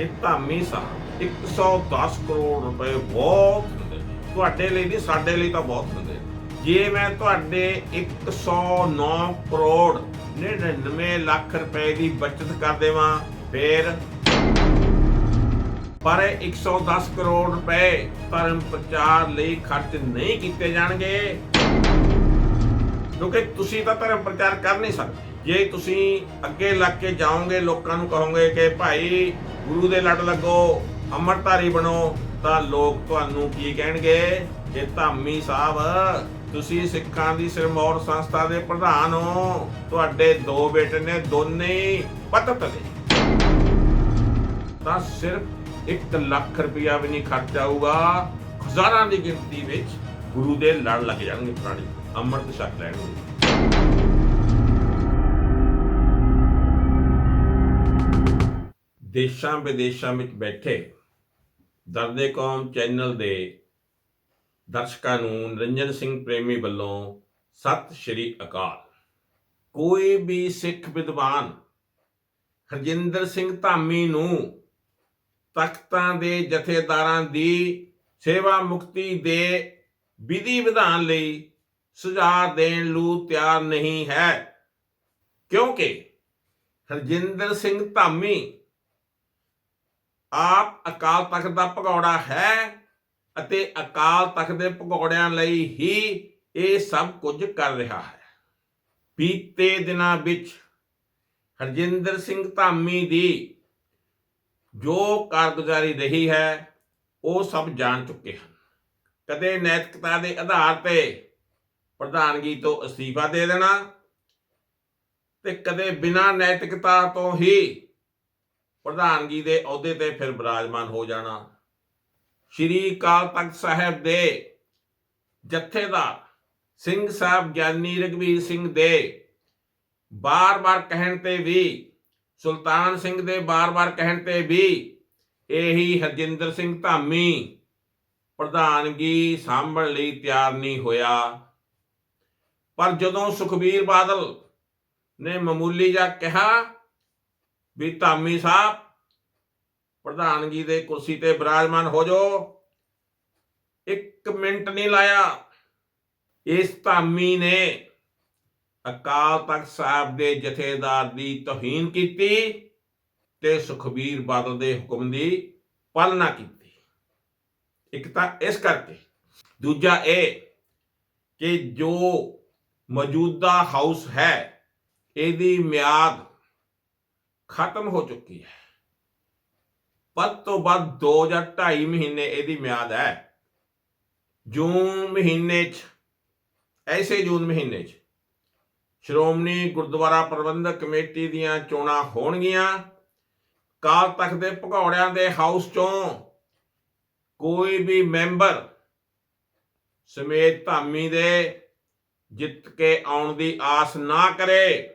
ਕਿ ਧਾਮੀ ਸਾਹਿਬ 110 ਕਰੋੜ ਰੁਪਏ ਬਹੁਤ ਹੁੰਦੇ। ਤੁਹਾਡੇ ਲਈ ਨਹੀਂ, ਸਾਡੇ ਲਈ ਤਾਂ ਬਹੁਤ ਹੁੰਦੇ। ਜੇ ਮੈਂ ਤੁਹਾਡੇ 109 ਕਰੋੜ 99 ਲੱਖ ਰੁਪਏ ਦੀ ਬਚਤ ਕਰ ਦੇਵਾਂ, ਫਿਰ ਪਰ ਇਹ 110 ਕਰੋੜ ਰੁਪਏ ਧਰਮ ਪ੍ਰਚਾਰ ਲਈ ਖਰਚ ਨਹੀਂ ਕੀਤੇ ਜਾਣਗੇ। ਕਿਉਂਕਿ ਤੁਸੀਂ ਤਾਂ ਧਰਮ ਪ੍ਰਚਾਰ ਕਰ ਨਹੀਂ ਸਕਦੇ। ਜੇ ਤੁਸੀਂ ਅੱਗੇ ਲੱਗ ਕੇ ਜਾਓਗੇ, ਲੋਕਾਂ ਨੂੰ ਕਹੋਗੇ ਕਿ ਭਾਈ ਗੁਰੂ ਦੇ ਲੜ ਲੱਗੋ, ਅੰਮ੍ਰਿਤਧਾਰੀ ਬਣੋ, ਤਾਂ ਲੋਕ ਤੁਹਾਨੂੰ ਕੀ ਕਹਿਣਗੇ? ਕਿ ਧਾਮੀ ਸਾਹਿਬ, ਤੁਸੀਂ ਸਿੱਖਾਂ ਦੀ ਸਿਰਮੌਰ ਸੰਸਥਾ ਦੇ ਪ੍ਰਧਾਨ ਹੋ, ਤੁਹਾਡੇ ਦੋ ਬੇਟੇ ਨੇ ਦੋਨੇ ਹੀ ਪਤਤ ਨੇ ਤਾਂ ਸਿਰਫ 1 ਲੱਖ ਰੁਪਇਆ ਵੀ ਨਹੀਂ ਖਰਚ ਆਊਗਾ ਹਜ਼ਾਰਾਂ ਦੀ ਗਿਣਤੀ ਵਿੱਚ ਗੁਰੂ ਦੇ ਲੜ ਲੱਗ ਜਾਣਗੇ ਪ੍ਰਾਣੀ, ਅੰਮ੍ਰਿਤ ਛਕ ਲੈਣਗੇ। ਦੇਸ਼ਾਂ ਵਿਦੇਸ਼ਾਂ ਵਿੱਚ ਬੈਠੇ ਦਰਦੇ ਕੌਮ ਚੈਨਲ ਦੇ ਦਰਸ਼ਕਾਂ ਨੂੰ ਨਿਰੰਜਨ ਸਿੰਘ ਪ੍ਰੇਮੀ ਵੱਲੋਂ ਸਤਿ ਸ਼੍ਰੀ ਅਕਾਲ। ਕੋਈ ਵੀ ਸਿੱਖ ਵਿਦਵਾਨ ਹਰਜਿੰਦਰ ਸਿੰਘ ਧਾਮੀ ਨੂੰ ਤਖਤਾਂ ਦੇ ਜਥੇਦਾਰਾਂ ਦੀ ਸੇਵਾ ਮੁਕਤੀ ਦੇ ਵਿਧੀ ਵਿਧਾਨ ਲਈ ਸੁਝਾਅ ਦੇਣ ਨੂੰ ਤਿਆਰ ਨਹੀਂ ਹੈ, ਕਿਉਂਕਿ ਹਰਜਿੰਦਰ ਸਿੰਘ ਧਾਮੀ ਆਪ ਅਕਾਲ ਤਖਤ ਦਾ ਭਗੌੜਾ ਹੈ ਅਤੇ ਅਕਾਲ ਤਖਤ ਦੇ ਭਗੌੜਿਆਂ ਲਈ ਹੀ ਇਹ ਸਭ ਕੁਝ ਕਰ ਰਿਹਾ ਹੈ। ਬੀਤੇ ਦਿਨਾਂ ਵਿੱਚ ਹਰਜਿੰਦਰ ਸਿੰਘ ਧਾਮੀ ਦੀ ਜੋ ਕਾਰਗੁਜ਼ਾਰੀ ਰਹੀ ਹੈ, ਉਹ ਸਭ ਜਾਣ ਚੁੱਕੇ ਹਨ। ਕਦੇ ਨੈਤਿਕਤਾ ਦੇ ਆਧਾਰ ਤੇ ਪ੍ਰਧਾਨਗੀ ਤੋਂ ਅਸਤੀਫਾ ਦੇ ਦੇਣਾ ਤੇ ਕਦੇ ਬਿਨਾਂ ਨੈਤਿਕਤਾ ਤੋਂ ਹੀ ਪ੍ਰਧਾਨਗੀ ਦੇ ਅਹੁਦੇ ਤੇ ਫਿਰ ਬਿਰਾਜਮਾਨ ਹੋ ਜਾਣਾ। ਸ਼੍ਰੀ ਅਕਾਲ ਤਖਤ ਸਾਹਿਬ ਦੇ ਜਥੇਦਾਰ ਸਿੰਘ ਸਾਹਿਬ ਗਿਆਨੀ ਰਗਵੀਰ ਸਿੰਘ ਦੇ ਬਾਰ-ਬਾਰ ਕਹਿਣ ਤੇ ਵੀ, ਸੁਲਤਾਨ ਸਿੰਘ ਦੇ ਬਾਰ-ਬਾਰ ਕਹਿਣ ਤੇ ਵੀ ਇਹੀ ਹਰਜਿੰਦਰ ਸਿੰਘ ਧਾਮੀ ਪ੍ਰਧਾਨਗੀ ਸਾਂਭਣ ਲਈ ਤਿਆਰ ਨਹੀਂ ਹੋਇਆ। ਪਰ ਜਦੋਂ ਸੁਖਬੀਰ ਬਾਦਲ ਨੇ ਮਾਮੂਲੀ ਜਿਹਾ ਕਿਹਾ ਵੀ ਧਾਮੀ ਸਾਹਿਬ ਪ੍ਰਧਾਨਗੀ ਦੇ ਕੁਰਸੀ ਤੇ ਬਿਰਾਜਮਾਨ ਹੋ ਜਾਓ। ਇੱਕ ਮਿੰਟ ਨਹੀਂ ਲਾਇਆ। ਇਸ ਧਾਮੀ ਨੇ ਅਕਾਲ ਤਖਤ ਸਾਹਿਬ ਦੇ ਜਥੇਦਾਰ ਦੀ ਤੋਹੀਨ ਕੀਤੀ ਤੇ ਸੁਖਬੀਰ ਬਾਦਲ ਦੇ ਹੁਕਮ ਦੀ ਪਾਲਣਾ ਕੀਤੀ। ਇੱਕ ਤਾਂ ਇਸ ਕਰਕੇ। ਦੂਜਾ ਇਹ ਕਿ ਜੋ ਮੌਜੂਦਾ ਹਾਊਸ ਹੈ, ਇਹਦੀ ਮਿਆਦ ਖਤਮ ਹੋ ਚੁੱਕੀ ਹੈ। ਵੱਧ ਤੋਂ ਵੱਧ 2 ਜਾਂ 2.5 ਮਹੀਨੇ ਇਹਦੀ ਮਿਆਦ ਹੈ। ਜੂਨ ਮਹੀਨੇ 'ਚ, ਐਸੇ ਜੂਨ ਮਹੀਨੇ 'ਚ ਸ਼੍ਰੋਮਣੀ ਗੁਰਦੁਆਰਾ ਪ੍ਰਬੰਧਕ ਕਮੇਟੀ ਦੀਆਂ ਚੋਣਾਂ ਹੋਣਗੀਆਂ। ਕਾਲ ਤਖਤ ਦੇ ਭਗੌੜਿਆਂ ਦੇ ਹਾਊਸ ਚੋਂ ਕੋਈ ਵੀ ਮੈਂਬਰ ਸਮੇਤ ਧਾਮੀ ਦੇ ਜਿੱਤ ਕੇ ਆਉਣ ਦੀ ਆਸ ਨਾ ਕਰੇ।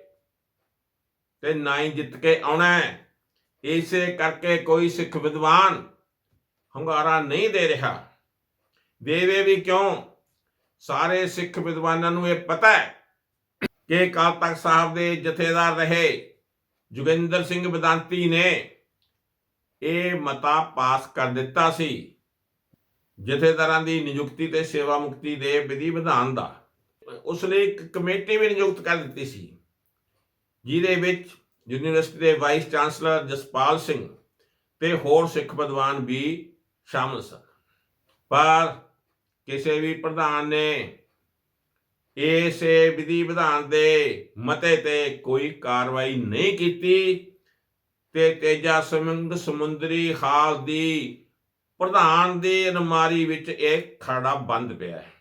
ਤੇ ਨਾ ਹੀ ਜਿੱਤ ਕੇ ਆਉਣਾ ਹੈ। ਇਸੇ ਕਰਕੇ ਕੋਈ ਸਿੱਖ ਵਿਦਵਾਨ ਹੰਗਾਰਾ ਨਹੀਂ ਦੇ ਰਿਹਾ। ਦੇਵੇ ਵੀ ਕਿਉਂ? ਸਾਰੇ ਸਿੱਖ ਵਿਦਵਾਨਾਂ ਨੂੰ ਇਹ ਪਤਾ ਹੈ ਕਿ ਕਾਲ ਤਖਤ ਸਾਹਿਬ ਦੇ ਜਥੇਦਾਰ ਰਹੇ ਜੁਗਿੰਦਰ ਸਿੰਘ ਵਿਦਾਂਤੀ ਨੇ ਇਹ ਮਤਾ ਪਾਸ ਕਰ ਦਿੱਤਾ ਸੀ। ਜਥੇਦਾਰਾਂ ਦੀ ਨਿਯੁਕਤੀ ਤੇ ਸੇਵਾ ਮੁਕਤੀ ਦੇ ਵਿਧੀ ਵਿਧਾਨ ਦਾ। ਉਸ ਲਈ ਇੱਕ ਕਮੇਟੀ ਵੀ ਨਿਯੁਕਤ ਕਰ ਦਿੱਤੀ ਸੀ। ਜਿਹਦੇ ਵਿੱਚ ਯੂਨੀਵਰਸਿਟੀ ਦੇ ਵਾਈਸ ਚਾਂਸਲਰ ਜਸਪਾਲ ਸਿੰਘ ਤੇ ਹੋਰ ਸਿੱਖ ਵਿਦਵਾਨ ਵੀ ਸ਼ਾਮਲ ਸਨ। ਪਰ ਕਿਸੇ ਵੀ ਪ੍ਰਧਾਨ ਨੇ ਇਸੇ ਵਿਧੀ ਵਿਧਾਨ ਦੇ ਮਤੇ ਤੇ ਕੋਈ ਕਾਰਵਾਈ ਨਹੀਂ ਕੀਤੀ ਤੇ ਤੇਜਾ ਸਮੁੰਦ ਸਮੁੰਦਰੀ ਹਾਲ ਦੀ ਪ੍ਰਧਾਨ ਦੀ ਅਨਮਾਰੀ ਵਿੱਚ ਇਹ ਖੜਾ ਬੰਦ ਪਿਆ ਹੈ।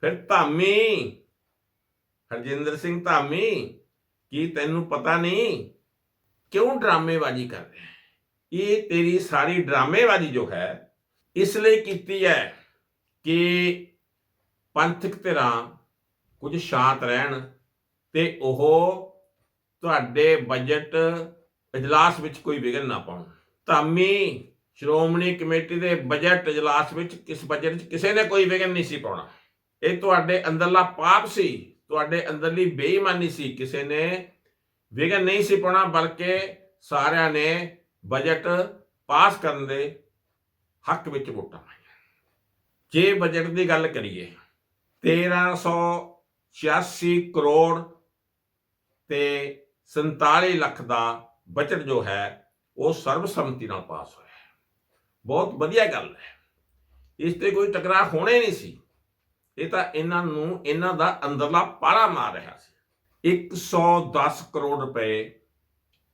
ਫਿਰ ਧਾਮੀ, ਹਰਜਿੰਦਰ ਸਿੰਘ ਧਾਮੀ ਕੀ ਤੈਨੂੰ ਪਤਾ ਨਹੀਂ ਕਿਉਂ ਡਰਾਮੇਬਾਜ਼ੀ ਕਰ ਰਿਹਾ ਹੈ? ਇਹ ਤੇਰੀ ਸਾਰੀ ਡਰਾਮੇਬਾਜ਼ੀ ਜੋ ਹੈ, ਇਸ ਲਈ ਕੀਤੀ ਹੈ ਕਿ ਪੰਥਕ ਧਿਰਾਂ ਕੁਝ ਸ਼ਾਂਤ ਰਹਿਣ ਤੇ ਉਹ ਤੁਹਾਡੇ ਬਜਟ ਇਜਲਾਸ ਵਿੱਚ ਕੋਈ ਵਿਘਨ ਨਾ ਪਾਉਣ। ਧਾਮੀ ਸ਼੍ਰੋਮਣੀ ਕਮੇਟੀ ਦੇ ਬਜਟ ਇਜਲਾਸ ਵਿੱਚ ਕਿਸ ਬਜਟ ਵਿੱਚ ਕਿਸੇ ਨੇ ਕੋਈ ਵਿਘਨ ਨਹੀਂ ਸੀ ਪਾਉਣਾ। ਇਹ ਤੁਹਾਡੇ ਅੰਦਰਲਾ ਪਾਪ ਸੀ ਤੁਹਾਡੇ ਅੰਦਰਲੀ ਬੇਈਮਾਨੀ ਸੀ, ਕਿਸੇ ਨੇ ਵਿਘਨ ਨਹੀਂ ਸੀ ਪਾਉਣਾ, ਬਲਕਿ ਸਾਰਿਆਂ ਨੇ ਬਜਟ ਪਾਸ ਕਰਨ ਦੇ ਹੱਕ ਵਿੱਚ ਵੋਟਾਂ ਪਾਈਆਂ। ਜੇ ਬਜਟ ਦੀ ਗੱਲ ਕਰੀਏ 1386 ਕਰੋੜ ਤੇ 47 ਲੱਖ ਦਾ ਬਜਟ ਜੋ ਹੈ, ਉਹ ਸਰਬਸੰਮਤੀ ਨਾਲ ਪਾਸ ਹੋਇਆ ਬਹੁਤ ਵਧੀਆ ਗੱਲ ਹੈ। ਇਸ ਤੇ ਕੋਈ ਟਕਰਾਅ ਹੋਣੇ ਨਹੀਂ ਸੀ। ਇਹ ਤਾਂ ਇਹਨਾਂ ਨੂੰ, ਇਹਨਾਂ ਦਾ ਅੰਦਰਲਾ ਪਾਰਾ ਮਾਰ ਰਿਹਾ ਸੀ। 110 ਕਰੋੜ ਰੁਪਏ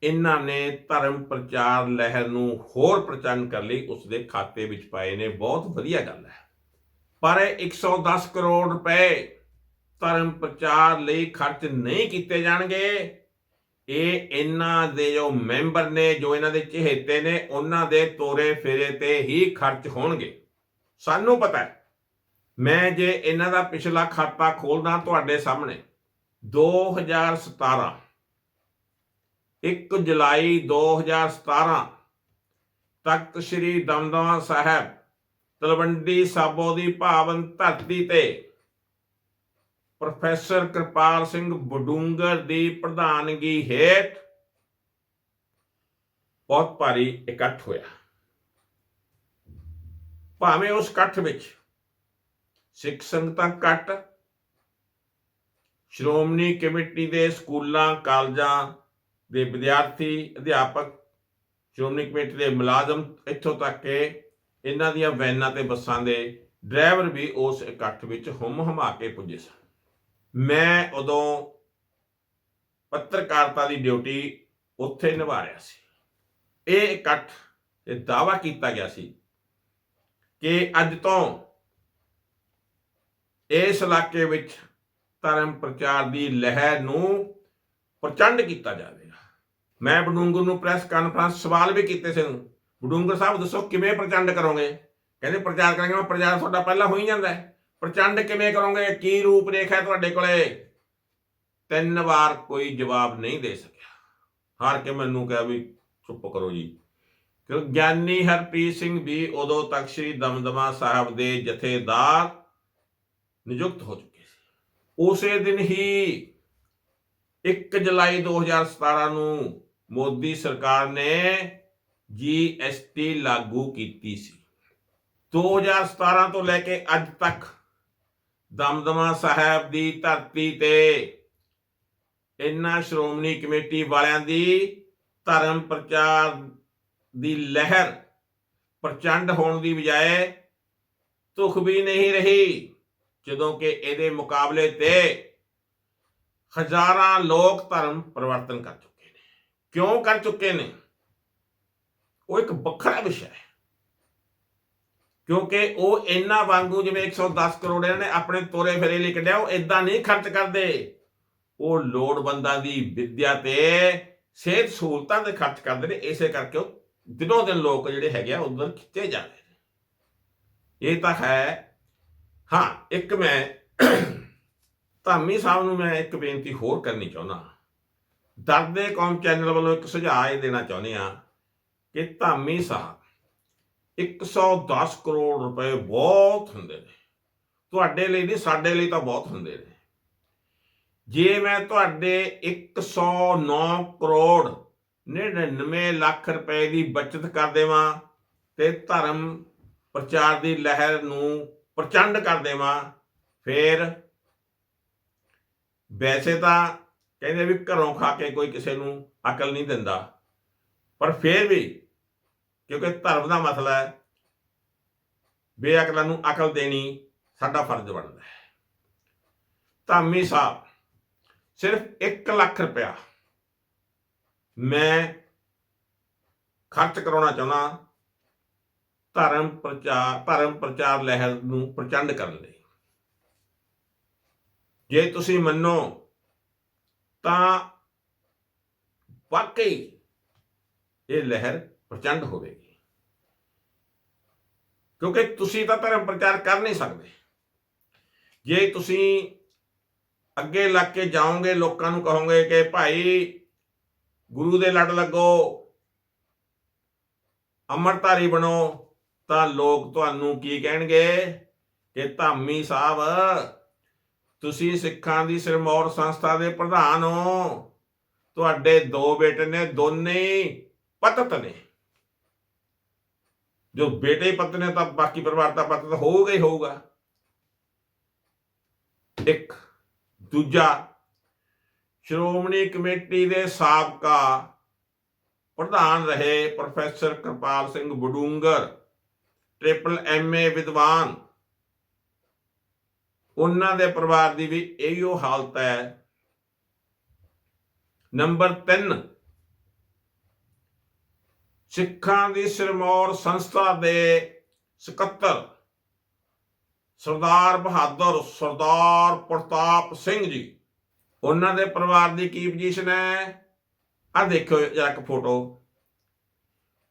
ਇਹਨਾਂ ਨੇ ਧਰਮ ਪ੍ਰਚਾਰ ਲਹਿਰ ਨੂੰ ਹੋਰ ਪ੍ਰਚੰਡ ਕਰ ਲਈ, ਉਸ ਦੇ ਖਾਤੇ ਵਿੱਚ ਪਾਏ ਨੇ। ਬਹੁਤ ਵਧੀਆ ਗੱਲ ਹੈ। ਪਰ ਇਹ 110 ਕਰੋੜ ਰੁਪਏ ਧਰਮ ਪ੍ਰਚਾਰ ਲਈ ਖਰਚ ਨਹੀਂ ਕੀਤੇ ਜਾਣਗੇ। ਇਹ ਇਹਨਾਂ ਦੇ ਜੋ ਮੈਂਬਰ ਨੇ, ਜੋ ਇਹਨਾਂ ਦੇ ਚਹੇਤੇ ਨੇ, ਉਹਨਾਂ ਦੇ ਤੋਰੇ ਫੇਰੇ ਤੇ ਹੀ ਖਰਚ ਹੋਣਗੇ। ਸਾਨੂੰ ਪਤਾ ਹੈ ਮੈਂ ਜੇ ਇਹਨਾਂ ਦਾ ਪਿਛਲਾ ਖਾਤਾ ਖੋਲਦਾ ਤੁਹਾਡੇ ਸਾਹਮਣੇ 2017 1 ਜੁਲਾਈ 2017 ਤਖਤ ਸ੍ਰੀ ਦਮਦਮਾ ਸਾਹਿਬ ਤਲਵੰਡੀ ਸਾਬੋ ਦੀ ਭਾਵਨ ਧਰਤੀ ਤੇ ਪ੍ਰੋਫੈਸਰ ਕਿਰਪਾਲ ਸਿੰਘ ਬਡੂੰਗਰ ਦੀ ਪ੍ਰਧਾਨਗੀ ਹੇਠ ਬਹੁਤ ਭਾਰੀ ਇਕੱਠ ਹੋਇਆ। ਭਾਵੇਂ ਉਸ ਇਕੱਠ ਵਿੱਚ ਸਿੱਖ ਸੰਗਤਾਂ ਘੱਟ। ਸ਼੍ਰੋਮਣੀ ਕਮੇਟੀ ਦੇ ਸਕੂਲਾਂ, ਕਾਲਜਾਂ ਦੇ ਵਿਦਿਆਰਥੀ, ਅਧਿਆਪਕ, ਸ਼੍ਰੋਮਣੀ ਕਮੇਟੀ ਦੇ ਮੁਲਾਜ਼ਮ ਇੱਥੋਂ ਤੱਕ ਕਿ ਇਹਨਾਂ ਦੀਆਂ ਵੈਨਾਂ ਤੇ ਬੱਸਾਂ ਦੇ ਡਰਾਈਵਰ ਵੀ ਉਸ ਇਕੱਠ ਵਿੱਚ ਹੁੰਮ ਹਮਾ ਕੇ ਪੁੱਜੇ ਸਨ। ਮੈਂ ਉਦੋਂ ਪੱਤਰਕਾਰਤਾ ਦੀ ਡਿਊਟੀ ਉੱਥੇ ਨਿਭਾ ਰਿਹਾ ਸੀ। ਇਹ ਇਕੱਠ ਇਹ ਦਾਵਾ ਕੀਤਾ ਗਿਆ ਸੀ ਕਿ ਅੱਜ ਤੋਂ ਇਸ ਇਲਾਕੇ ਵਿੱਚ ਧਰਮ ਪ੍ਰਚਾਰ ਦੀ ਲਹਿਰ ਨੂੰ ਪ੍ਰਚੰਡ ਕੀਤਾ ਜਾਵੇਗਾ ਮੈਂ ਬਡੂੰਗਰ ਨੂੰ ਪ੍ਰੈਸ ਕਾਨਫਰੰਸ ਸਵਾਲ ਵੀ ਕੀਤੇ ਸੀ। ਬਡੂੰਗਰ ਸਾਹਿਬ, ਦੱਸੋ ਕਿਵੇਂ ਪ੍ਰਚੰਡ ਕਰੋਗੇ? ਕਹਿੰਦੇ ਪ੍ਰਚਾਰ ਕਰਾਂਗੇ, ਮੈਂ ਪ੍ਰਚਾਰ ਤੁਹਾਡਾ ਪਹਿਲਾਂ ਹੋ ਹੀ ਜਾਂਦਾ ਪ੍ਰਚੰਡ ਕਿਵੇਂ ਕਰੋਗੇ? ਕੀ ਰੂਪ ਰੇਖਾ ਤੁਹਾਡੇ ਕੋਲੇ? ਤਿੰਨ ਵਾਰ ਕੋਈ ਜਵਾਬ ਨਹੀਂ ਦੇ ਸਕਿਆ। ਹਾਰ ਕੇ ਮੈਨੂੰ ਕਿਹਾ ਵੀ ਚੁੱਪ ਕਰੋ ਜੀ। ਕਿਉਂ ਗਿਆਨੀ ਹਰਪ੍ਰੀਤ ਸਿੰਘ ਵੀ ਉਦੋਂ ਤੱਕ ਸ੍ਰੀ ਦਮਦਮਾ ਸਾਹਿਬ ਦੇ ਜਥੇਦਾਰ ਨਿਯੁਕਤ ਹੋ ਚੁੱਕੇ ਸੀ। ਉਸੇ ਦਿਨ ਹੀ 1 ਜੁਲਾਈ 2017 ਨੂੰ ਮੋਦੀ ਸਰਕਾਰ ਨੇ ਜੀਐਸਟੀ ਲਾਗੂ ਕੀਤੀ ਸੀ। 2017 ਤੋਂ ਲੈ ਕੇ ਅੱਜ ਤੱਕ ਦਮਦਮਾ ਸਾਹਿਬ ਦੀ ਧਰਤੀ ਤੇ ਇਨ੍ਹਾਂ ਸ਼੍ਰੋਮਣੀ ਕਮੇਟੀ ਵਾਲਿਆਂ ਦੀ ਧਰਮ ਪ੍ਰਚਾਰ ਦੀ ਲਹਿਰ ਪ੍ਰਚੰਡ ਹੋਣ ਦੀ ਬਜਾਏ ਤੁਖ ਵੀ ਨਹੀਂ ਰਹੀ। ਜਦੋਂ ਕਿ ਇਹਦੇ ਮੁਕਾਬਲੇ ਤੇ ਹਜ਼ਾਰਾਂ ਲੋਕ ਧਰਮ ਪਰਿਵਰਤਨ ਕਰ ਚੁੱਕੇ ਨੇ। ਕਿਉਂ ਕਰ ਚੁੱਕੇ ਨੇ? ਉਹ ਇੱਕ ਵੱਖਰਾ ਵਿਸ਼ਾ ਹੈ। ਕਿਉਂਕਿ ਉਹ ਇੰਨਾ ਵਾਂਗੂ ਜਿਵੇਂ 110 ਕਰੋੜ ਇਹਨਾਂ ਨੇ ਆਪਣੇ ਤੋਰੇ ਫੇਰੇ ਲਈ ਕੱਢਿਆ, ਉਹ ਇਦਾਂ ਨਹੀਂ ਖਰਚ ਕਰਦੇ। ਉਹ ਲੋੜਵੰਦਾਂ ਦੀ ਵਿੱਦਿਆ ਤੇ ਸਿਹਤ ਸਹੂਲਤਾਂ ਤੇ ਖਰਚ ਕਰਦੇ ਨੇ। ਇਸੇ ਕਰਕੇ ਉਹ ਦਿਨੋਂ ਦਿਨ ਲੋਕ ਜਿਹੜੇ ਹੈਗੇ ਆ, ਉਧਰ ਖਿੱਚੇ ਜਾਂਦੇ ਨੇ। ਇਹ ਤਾਂ ਹੈ ਹਾਂ, ਇੱਕ ਮੈਂ ਧਾਮੀ ਸਾਹਿਬ ਨੂੰ ਮੈਂ ਇੱਕ ਬੇਨਤੀ ਹੋਰ ਕਰਨੀ ਚਾਹੁੰਦਾ ਦਰਦੇ ਕੌਮ ਚੈਨਲ ਵੱਲੋਂ ਇੱਕ ਸੁਝਾਅ ਇਹ ਦੇਣਾ ਚਾਹੁੰਦੇ ਆ ਕਿ ਧਾਮੀ ਸਾਹਿਬ 110 ਕਰੋੜ ਰੁਪਏ ਬਹੁਤ ਹੁੰਦੇ ਨੇ। ਤੁਹਾਡੇ ਲਈ ਨਹੀਂ, ਸਾਡੇ ਲਈ ਤਾਂ ਬਹੁਤ ਹੁੰਦੇ ਨੇ। ਜੇ ਮੈਂ ਤੁਹਾਡੇ 109 ਕਰੋੜ 99 ਲੱਖ ਰੁਪਏ ਦੀ ਬਚਤ ਕਰ ਦੇਵਾਂ ਤੇ ਧਰਮ ਪ੍ਰਚਾਰ ਦੀ ਲਹਿਰ ਨੂੰ ਪ੍ਰਚੰਡ ਕਰ ਦੇਵਾਂ। ਫਿਰ ਵੈਸੇ ਤਾਂ ਕਹਿੰਦੇ ਵੀ ਘਰੋਂ ਖਾ ਕੇ ਕੋਈ ਕਿਸੇ ਨੂੰ ਅਕਲ ਨਹੀਂ ਦਿੰਦਾ। ਪਰ ਫਿਰ ਵੀ ਕਿਉਂਕਿ ਧਰਮ ਦਾ ਮਸਲਾ ਹੈ, ਬੇਅਕਲਾਂ ਨੂੰ ਅਕਲ ਦੇਣੀ ਸਾਡਾ ਫਰਜ਼ ਬਣਦਾ ਹੈ। ਧਾਮੀ ਸਾਹਿਬ, ਸਿਰਫ 1 ਲੱਖ ਰੁਪਇਆ ਮੈਂ ਖਰਚ ਕਰਾਉਣਾ ਚਾਹੁੰਦਾ ਧਰਮ ਪ੍ਰਚਾਰ ਧਰਮ ਪ੍ਰਚਾਰ ਲਹਿਰ ਨੂੰ ਪ੍ਰਚੰਡ ਕਰਨ ਲਈ। ਜੇ ਤੁਸੀਂ ਮੰਨੋ, ਤਾਂ ਵਾਕਈ ਇਹ ਲਹਿਰ ਪ੍ਰਚੰਡ ਹੋਵੇਗੀ। ਕਿਉਂਕਿ ਤੁਸੀਂ ਤਾਂ ਧਰਮ ਪ੍ਰਚਾਰ ਕਰ ਨਹੀਂ ਸਕਦੇ। ਜੇ ਤੁਸੀਂ ਅੱਗੇ ਲੱਗ ਕੇ ਜਾਓਗੇ, ਲੋਕਾਂ ਨੂੰ ਕਹੋਗੇ ਕਿ ਭਾਈ ਗੁਰੂ ਦੇ ਲੜ ਲੱਗੋ ਅਮਰਤਾਰੀ ਬਣੋ ਤਾਂ ਲੋਕ ਤੁਹਾਨੂੰ ਕੀ ਕਹਿਣਗੇ? ਕਿ ਧਾਮੀ ਸਾਹਿਬ, ਤੁਸੀਂ ਸਿੱਖਾਂ ਦੀ ਸਿਰਮੌਰ ਸੰਸਥਾ ਦੇ ਪ੍ਰਧਾਨ ਹੋ। ਤੁਹਾਡੇ ਦੋ ਬੇਟੇ ਨੇ, ਦੋਨੇ ਹੀ ਪਤਤ ਨੇ। ਜੋ ਬੇਟੇ ਪਤ ਨੇ, ਤਾਂ ਬਾਕੀ ਪਰਿਵਾਰ ਦਾ ਪਤ ਤਾਂ ਹੋਊਗਾ ਹੀ ਹੋਊਗਾ। ਇੱਕ। ਦੂਜਾ। ਸ਼੍ਰੋਮਣੀ ਕਮੇਟੀ ਦੇ ਸਾਬਕਾ ਪ੍ਰਧਾਨ ਰਹੇ professor Kirpal Singh Badungar. Triple M A ਵਿਦਵਾਨ। ਉਹਨਾਂ ਦੇ ਪਰਿਵਾਰ ਦੀ ਵੀ ਇਹੀਓ ਹਾਲਤ ਹੈ। ਨੰਬਰ 3 ਸਿੱਖਾਂ ਦੀ ਸਿਰਮੌਰ ਸੰਸਥਾ ਦੇ ਸਕੱਤਰ ਸਰਦਾਰ ਬਹਾਦਰ ਸਰਦਾਰ ਪ੍ਰਤਾਪ ਸਿੰਘ ਜੀ। ਉਹਨਾਂ ਦੇ ਪਰਿਵਾਰ ਦੀ ਕੀ ਪੋਜੀਸ਼ਨ ਹੈ? ਆ ਦੇਖੋ ਜਰਾ ਇੱਕ ਫੋਟੋ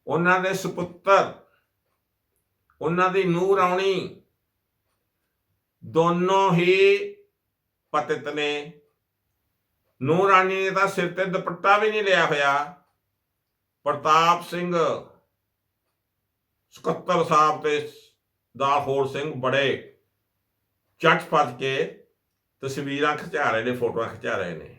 ਉਹਨਾਂ ਦੇ ਸੁਪੁੱਤਰ ਉਹਨਾਂ ਦੀ ਨੂੰਹ ਰਾਣੀ ਦੋਨੋਂ ਹੀ ਪਤਿਤ ਨੇ। ਨੂੰਹ ਰਾਣੀ ਨੇ ਤਾਂ ਸਿਰ ਤੇ ਦੁਪੱਟਾ ਵੀ ਨਹੀਂ ਲਿਆ ਹੋਇਆ। ਪ੍ਰਤਾਪ ਸਿੰਘ ਸਕੱਤਰ ਸਾਹਿਬ ਤੇ ਦਾਹੋਰ ਸਿੰਘ ਬੜੇ ਚੱਟ ਫੱਜ ਕੇ ਤਸਵੀਰਾਂ ਖਿਚਾ ਰਹੇ ਨੇ, ਫੋਟੋਆਂ ਖਿਚਾ ਰਹੇ ਨੇ।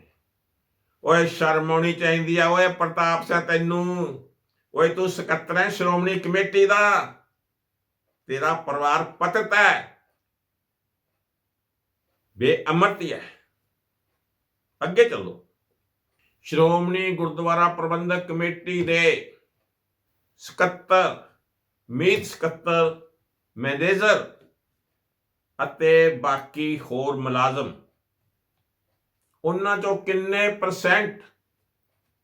ਓਏ ਸ਼ਰਮ ਆਉਣੀ ਚਾਹੀਦੀ ਆ, ਓਏ ਪ੍ਰਤਾਪ ਸਿੰਘ ਤੈਨੂੰ, ਓਏ ਤੂੰ ਸਕੱਤਰ ਹੈ, ਸ਼੍ਰੋਮਣੀ ਕਮੇਟੀ ਦਾ। ਤੇਰਾ ਪਰਿਵਾਰ ਪਤਿਤ ਹੈ। ਬੇਅਮਰਤੀ ਹੈ। ਅੱਗੇ ਚੱਲੋ। ਸ਼੍ਰੋਮਣੀ ਗੁਰਦੁਆਰਾ ਪ੍ਰਬੰਧਕ ਕਮੇਟੀ ਦੇ ਸਕੱਤਰ, ਮੀਤ ਸਕੱਤਰ, ਮੈਨੇਜਰ ਅਤੇ ਬਾਕੀ ਹੋਰ ਮੁਲਾਜ਼ਮ। ਉਹਨਾਂ ਚੋਂ ਕਿੰਨੇ ਪਰਸੈਂਟ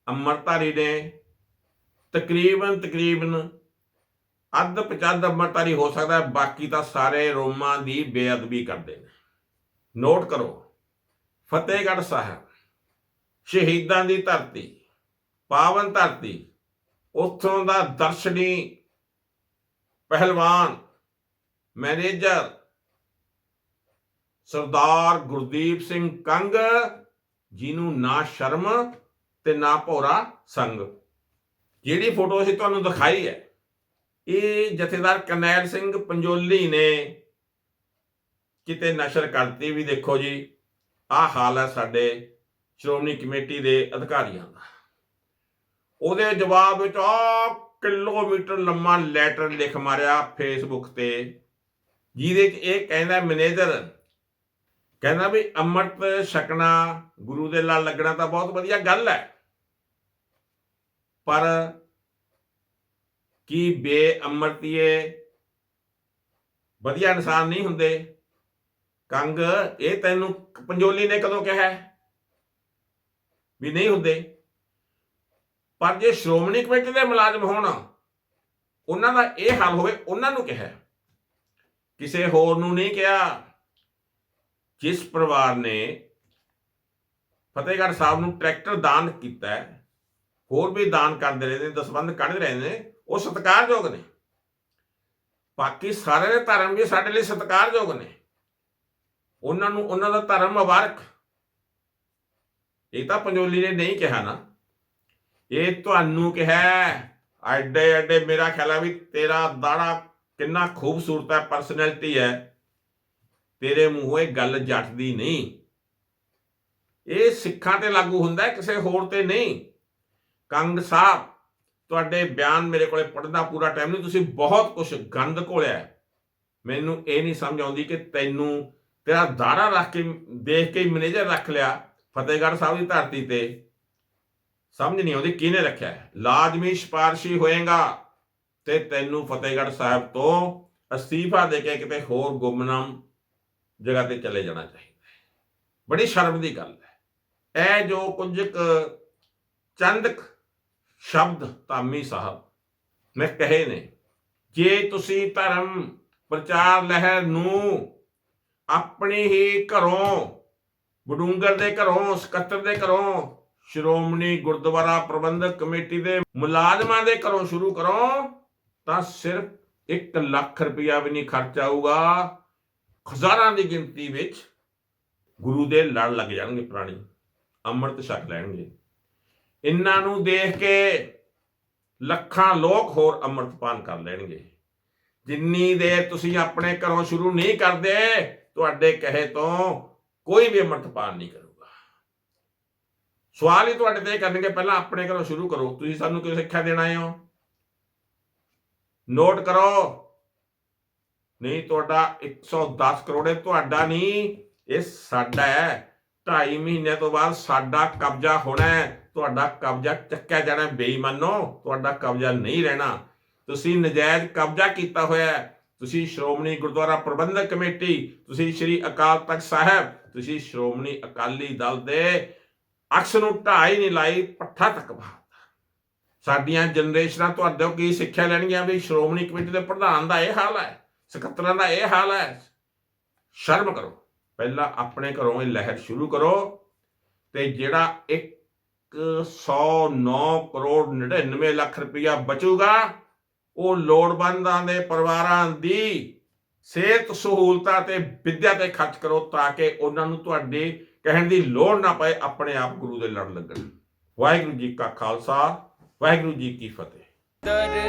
ਅੰਮ੍ਰਿਤਧਾਰੀ ਨੇ? ਤਕਰੀਬਨ ਤਕਰੀਬਨ ਅੱਧ ਪਚੱਧ ਅੰਮ੍ਰਿਤਧਾਰੀ ਹੋ ਸਕਦਾ ਬਾਕੀ ਤਾਂ ਸਾਰੇ ਰੋਮਾਂ ਦੀ ਬੇਅਦਬੀ ਕਰਦੇ ਨੇ। ਨੋਟ ਕਰੋ, ਫਤਿਹਗੜ੍ਹ ਸਾਹਿਬ, ਸ਼ਹੀਦਾਂ ਦੀ ਧਰਤੀ, ਪਾਵਨ ਧਰਤੀ, ਉੱਥੋਂ ਦਾ ਦਰਸ਼ਨੀ ਪਹਿਲਵਾਨ, ਮੈਨੇਜਰ, ਸਰਦਾਰ ਗੁਰਦੀਪ ਸਿੰਘ ਕੰਗ, ਜਿਹਨੂੰ ਨਾ ਸ਼ਰਮ ਤੇ ਨਾ ਭੋਰਾ ਸੰਗ। ਜਿਹੜੀ ਫੋਟੋ ਅਸੀਂ ਤੁਹਾਨੂੰ ਦਿਖਾਈ ਹੈ ਇਹ ਜਥੇਦਾਰ ਕਰਨੈਲ ਸਿੰਘ ਪੰਜੋਲੀ ਨੇ ਕਿਤੇ ਨਸ਼ਰ ਕਰਤੀ ਵੀ ਦੇਖੋ ਜੀ, ਆਹ ਹਾਲ ਹੈ ਸਾਡੇ ਸ਼੍ਰੋਮਣੀ ਕਮੇਟੀ ਦੇ ਅਧਿਕਾਰੀਆਂ ਦਾ। ਉਹਦੇ ਜਵਾਬ ਵਿੱਚ ਆ ਕਿਲੋਮੀਟਰ ਲੰਮਾ ਲੈਟਰ ਲਿਖ ਮਾਰਿਆ ਫੇਸਬੁੱਕ ਤੇ, ਜਿਹਦੇ 'ਚ ਇਹ ਕਹਿੰਦਾ ਮੈਨੇਜਰ, ਕਹਿੰਦਾ ਵੀ ਅੰਮ੍ਰਿਤ ਛਕਣਾ ਗੁਰੂ ਦੇ ਨਾਲ ਲੱਗਣਾ ਤਾਂ ਬਹੁਤ ਵਧੀਆ ਗੱਲ ਹੈ, ਪਰ ਕੀ ਬੇਅਮਰਤੀਏ ਵਧੀਆ ਇਨਸਾਨ ਨਹੀਂ ਹੁੰਦੇ। ਕੰਗ, ਇਹ ਤੈਨੂੰ ਪੰਜੋਲੀ ਨੇ ਕਦੋਂ ਕਿਹਾ ਵੀ ਨਹੀਂ ਹੁੰਦੇ। ਪਰ ਜੇ ਸ਼੍ਰੋਮਣੀ ਕਮੇਟੀ ਦੇ ਮੁਲਾਜ਼ਮ ਹੋਣ, ਉਹਨਾਂ ਦਾ ਇਹ ਹਾਲ ਹੋਵੇ, ਉਹਨਾਂ ਨੂੰ ਕਿਹਾ ਕਿਸੇ ਹੋਰ ਨੂੰ ਨਹੀਂ ਕਿਹਾ। ਜਿਸ ਪਰਿਵਾਰ ਨੇ ਫਤਿਹਗੜ੍ਹ ਸਾਹਿਬ ਨੂੰ ਟਰੈਕਟਰ ਦਾਨ ਕੀਤਾ ਹੋਰ ਵੀ ਦਾਨ ਕਰਦੇ ਰਹੇ ਨੇ, ਦਸਵੰਧ ਕੱਢਦੇ ਰਹੇ ਨੇ ਉਹ ਸਤਿਕਾਰਯੋਗ ਨੇ। ਬਾਕੀ ਸਾਰੇ ਦੇ ਧਰਮ ਵੀ ਸਾਡੇ ਲਈ ਸਤਿਕਾਰਯੋਗ ਨੇ। ਉਹਨਾਂ ਨੂੰ, ਉਹਨਾਂ ਦਾ ਧਰਮ ਮੁਬਾਰਕ। ਇਹ ਤਾਂ ਪੰਜੋਲੀ ਨੇ ਨਹੀਂ ਕਿਹਾ ਨਾ। ਇਹ ਤੁਹਾਨੂੰ ਕਿਹਾ ਐਡੇ ਐਡੇ ਮੇਰਾ ਖਿਆਲ ਆ ਵੀ ਤੇਰਾ ਦਾੜਾ ਕਿੰਨਾ ਖੂਬਸੂਰਤ ਹੈ ਪਰਸਨੈਲਿਟੀ ਹੈ। ਤੇਰੇ ਮੂੰਹੋਂ ਇਹ ਗੱਲ ਜੱਟਦੀ ਨਹੀਂ। ਇਹ ਸਿੱਖਾਂ ਤੇ ਲਾਗੂ ਹੁੰਦਾ ਕਿਸੇ ਹੋਰ ਤੇ ਨਹੀਂ। ਕੰਗ ਸਾਹਿਬ ਤੁਹਾਡੇ ਬਿਆਨ ਮੇਰੇ ਕੋਲੇ ਪੜ੍ਹਨ ਦਾ ਪੂਰਾ ਟਾਈਮ ਨਹੀਂ, ਤੁਸੀਂ ਬਹੁਤ ਕੁਝ ਗੰਦ ਘੋਲਿਆ ਮੈਨੂੰ ਇਹ ਨਹੀਂ ਸਮਝ ਆਉਂਦੀ ਕਿ ਤੈਨੂੰ ਤੇਰਾ ਦਾਰਾ ਰੱਖ ਕੇ, ਦੇਖ ਕੇ ਮੈਨੇਜਰ ਰੱਖ ਲਿਆ ਫਤਿਹਗੜ੍ਹ ਸਾਹਿਬ ਦੀ ਧਰਤੀ ਤੇ। ਸਮਝ ਨਹੀਂ ਆਉਂਦੀ ਕਿਹਨੇ ਰੱਖਿਆ ਹੈ। ਲਾਜ਼ਮੀ ਸਿਫਾਰਸ਼ੀ ਹੋਏਗਾ ਤੇ ਤੈਨੂੰ ਫਤਿਹਗੜ੍ਹ ਸਾਹਿਬ ਤੋਂ ਅਸਤੀਫਾ ਦੇ ਕੇ ਕਿਤੇ ਹੋਰ ਗੁੰਮਨਾਮ ਜਗ੍ਹਾ ਤੇ ਚਲੇ ਜਾਣਾ ਚਾਹੀਦਾ ਹੈ। ਬੜੀ ਸ਼ਰਮ ਦੀ ਗੱਲ ਹੈ। ਇਹ ਜੋ ਕੁਝ ਕੁ ਚੰਦ ਸ਼ਬਦ ਧਾਮੀ ਸਾਹਿਬ, ਮੈਂ ਕਹੇ ਨੇ, ਜੇ ਤੁਸੀਂ ਧਰਮ, ਪ੍ਰਚਾਰ ਲਹਿਰ ਨੂੰ ਆਪਣੇ ਹੀ ਘਰੋਂ, ਬਡੂੰਗਰ ਦੇ ਘਰੋਂ, ਸਕੱਤਰ ਦੇ ਘਰੋਂ, ਸ਼੍ਰੋਮਣੀ ਗੁਰਦੁਆਰਾ ਪ੍ਰਬੰਧਕ ਕਮੇਟੀ ਦੇ ਮੁਲਾਜ਼ਮਾਂ ਦੇ ਘਰੋਂ ਸ਼ੁਰੂ ਕਰੋ, ਤਾਂ ਸਿਰਫ 1 ਲੱਖ ਰੁਪਇਆ ਵੀ ਨਹੀਂ ਖਰਚ ਆਊਗਾ। ਹਜ਼ਾਰਾਂ ਦੀ ਗਿਣਤੀ ਵਿੱਚ ਗੁਰੂ ਦੇ ਲੜ ਲੱਗ ਜਾਣਗੇ ਪ੍ਰਾਣੀ, ਅੰਮ੍ਰਿਤ ਛਕ ਲੈਣਗੇ। ਇਹਨਾਂ ਨੂੰ ਦੇਖ ਕੇ ਲੱਖਾਂ ਲੋਕ ਹੋਰ ਅੰਮ੍ਰਿਤਪਾਨ ਕਰ ਲੈਣਗੇ। ਜਿੰਨੀ ਦੇਰ ਤੁਸੀਂ ਆਪਣੇ ਘਰੋਂ ਸ਼ੁਰੂ ਨਹੀਂ ਕਰਦੇ, ਤੁਹਾਡੇ ਕਹੇ ਤੋਂ ਕੋਈ ਵੀ ਅੰਮ੍ਰਿਤਪਾਨ ਨਹੀਂ ਕਰੂਗਾ। ਸਵਾਲ ਹੀ ਤੁਹਾਡੇ ਤੇ ਇਹ ਕਰਨਗੇ, ਪਹਿਲਾਂ ਆਪਣੇ ਘਰੋਂ ਸ਼ੁਰੂ ਕਰੋ। ਤੁਸੀਂ ਸਾਨੂੰ ਕਿਉਂ ਸਿੱਖਿਆ ਦੇਣਾ ਆਏ ਹੋ? ਨੋਟ ਕਰੋ। ਨਹੀਂ, ਤੁਹਾਡਾ 110 ਕਰੋੜ ਇਹ ਤੁਹਾਡਾ ਨਹੀਂ, ਇਹ ਸਾਡਾ ਹੈ। ਢਾਈ ਮਹੀਨੇ ਤੋਂ ਬਾਅਦ ਸਾਡਾ ਕਬਜ਼ਾ ਹੋਣਾ ਹੈ। ਤੁਹਾਡਾ ਕਬਜ਼ਾ ਚੱਕਿਆ ਜਾਣਾ ਬੇਈਮਾਨੋ। ਤੁਹਾਡਾ ਕਬਜ਼ਾ ਨਹੀਂ ਰਹਿਣਾ। ਤੁਸੀਂ ਨਜਾਇਜ਼ ਕਬਜ਼ਾ ਕੀਤਾ ਹੋਇਆ ਹੈ। ਤੁਸੀਂ ਸ਼੍ਰੋਮਣੀ ਗੁਰਦੁਆਰਾ ਪ੍ਰਬੰਧਕ ਕਮੇਟੀ, ਤੁਸੀਂ ਸ੍ਰੀ ਅਕਾਲ ਤਖਤ ਸਾਹਿਬ, ਤੁਸੀਂ ਸ਼੍ਰੋਮਣੀ ਅਕਾਲੀ ਦਲ ਦੇ ਅਕਸ ਨੂੰ ਢਾਈ ਨਹੀਂ ਲਾਈ, ਪੱਠਾ ਤੱਕ ਬਹਾਤਾ ਸਾਡੀਆਂ ਜਨਰੇਸ਼ਨਾਂ ਤੁਹਾਡੇ ਕੀ ਸਿੱਖਿਆ ਲੈਣਗੀਆਂ ਵੀ ਸ਼੍ਰੋਮਣੀ ਕਮੇਟੀ ਦੇ ਪ੍ਰਧਾਨ ਦਾ ਇਹ ਹਾਲ ਹੈ, ਸਕੱਤਰਾਂ ਦਾ ਇਹ ਹਾਲ ਹੈ। ਸ਼ਰਮ ਕਰੋ। ਪਹਿਲਾਂ ਆਪਣੇ ਘਰੋਂ ਇਹ ਲਹਿਰ ਸ਼ੁਰੂ ਕਰੋ ਤੇ ਜਿਹੜਾ 109 ਕਰੋੜ 99 ਲੱਖ ਰੁਪਇਆ ਬਚੂਗਾ, ਉਹ ਲੋੜਵੰਦਾਂ ਦੇ ਪਰਿਵਾਰਾਂ ਦੀ ਸਿਹਤ ਸਹੂਲਤਾਂ ਤੇ ਵਿੱਦਿਆ ਤੇ ਖਰਚ ਕਰੋ ਤਾਂ ਕਿ ਉਹਨਾਂ ਨੂੰ ਤੁਹਾਡੇ ਕਹਿਣ ਦੀ ਲੋੜ ਨਾ ਪਏ, ਆਪਣੇ ਆਪ ਗੁਰੂ ਦੇ ਲੜ ਲੱਗਣ। ਵਾਹਿਗੁਰੂ ਜੀ ਕਾ ਖਾਲਸਾ, ਵਾਹਿਗੁਰੂ ਜੀ ਕੀ ਫਤਿਹ। ਦਰਦੇ